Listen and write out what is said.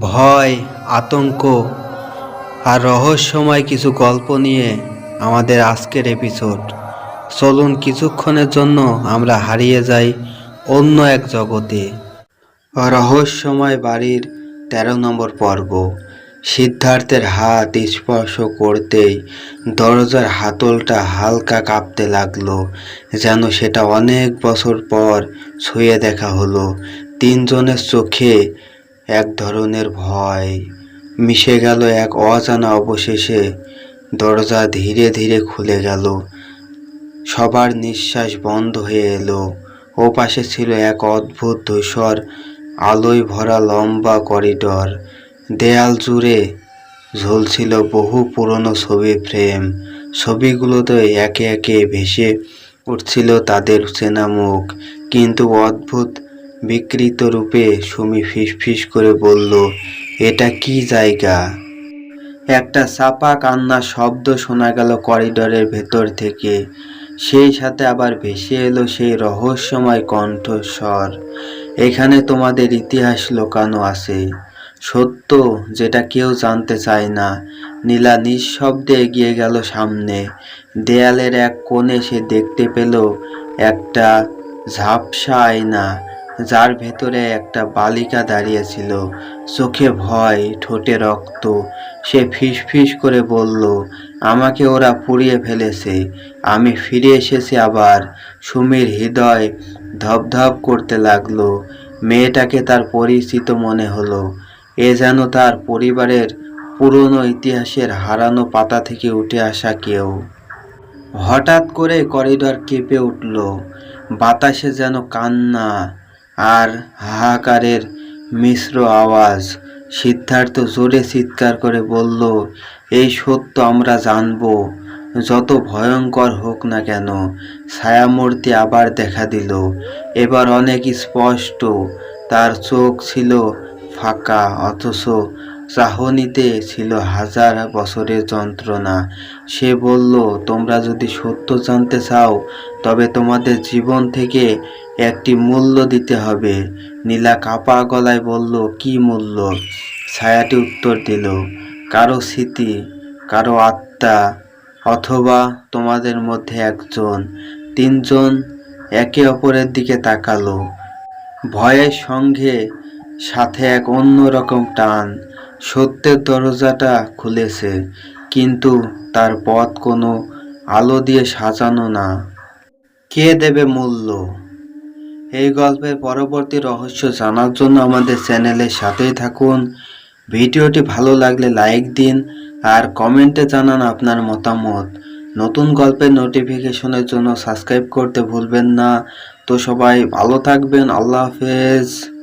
ভয়, আতঙ্ক আর রহস্যময় কিছু গল্প নিয়ে আমাদের আজকের এপিসোড। চলুন কিছুক্ষণের জন্য আমরা হারিয়ে যাই অন্য এক জগতে। রহস্যময় বাড়ির তেরো নম্বর পর্ব। সিদ্ধার্থের হাত স্পর্শ করতেই দরজার হাতলটা হালকা কাঁপতে লাগল, যেন সেটা অনেক বছর পর ছুঁয়ে দেখা হলো। তিনজনের চোখে এক ধরনের ভয়। মিশে গেল এক অজানা অবশেষে। দরজা ধীরে ধীরে খুলে গেল। সবার নিঃশ্বাস বন্ধ হয়ে এলো। ও পাশে ছিল এক অদ্ভুত ধূসর, আলোয় ভরা লম্বা করিডর। দেয়াল জুড়ে ঝুলছিল বহু পুরনো ছবি ফ্রেম। ছবিগুলোতে একে একে ভেসে উঠছিল তাদের চেনা মুখ। কিন্তু অদ্ভুত বিকৃত রূপে সুমি ফিসফিস করে বলল, এটা কি জায়গা? একটা চাপা কান্নার শব্দ শোনা গেল করিডরের ভেতর থেকে। সেই সাথে আবার ভেসে এলো সেই রহস্যময় কণ্ঠস্বর। এখানে তোমাদের ইতিহাস লোকানো আছে। সত্য যেটা কেউ জানতে চায় না। নীলা নিঃশব্দে এগিয়ে গেল সামনে। দেয়ালের এক কোণে সে দেখতে পেল একটা ঝাপসা আয়না। যার ভেতরে একটা বালিকা দাঁড়িয়েছিল চোখে ভয়, ঠোঁটে রক্ত। সে ফিসফিস করে বলল, আমাকে ওরা পুড়িয়ে ফেলেছে। আমি ফিরে এসেছি আবার। সুমির হৃদয় ধপধপ করতে লাগল। মেয়েটাকে তার পরিচিত মনে হলো। এ যেন তার পরিবারের পুরনো ইতিহাসের হারানো পাতা থেকে উঠে আসা কেউ। হঠাৎ করে করিডর কেঁপে উঠল। বাতাসে যেন কান্না আর হাহাকারের মিশ্র আওয়াজ। সিদ্ধার্থ জোরে চিৎকার করে বলল, এই সত্য আমরা জানব। যত ভয়ঙ্কর হোক না কেন, ছায়ামূর্তি আবার দেখা দিল। এবার অনেক স্পষ্ট। তার চোখ ছিল ফাঁকা, অথচ চাহনিতে ছিল হাজার বছরের যন্ত্রণা। সে বলল, তোমরা যদি সত্য জানতে চাও, তবে তোমাদের জীবন থেকে একটি মূল্য দিতে হবে। নীলা কাপা গলায় বলল, কি মূল্য? ছায়াটি উত্তর দিল, কারও স্মৃতি, কারও আত্মা, অথবা তোমাদের মধ্যে একজন। তিনজন একে অপরের দিকে তাকালো। ভয়ের সঙ্গে সাথে এক অন্যরকম টান। সত্যের দরজাটা খুলেছে, কিন্তু তার পথ কোনো আলো দিয়ে সাজানো না। কে দেবে মূল্য? এই গল্পের পরবর্তী রহস্য জানার জন্য আমাদের চ্যানেলের সাথেই থাকুন। ভিডিওটি ভালো লাগলে লাইক দিন আর কমেন্টে জানান আপনার মতামত। নতুন গল্পের নোটিফিকেশনের জন্য সাবস্ক্রাইব করতে ভুলবেন না। তো সবাই ভালো থাকবেন। আল্লাহ হাফেজ।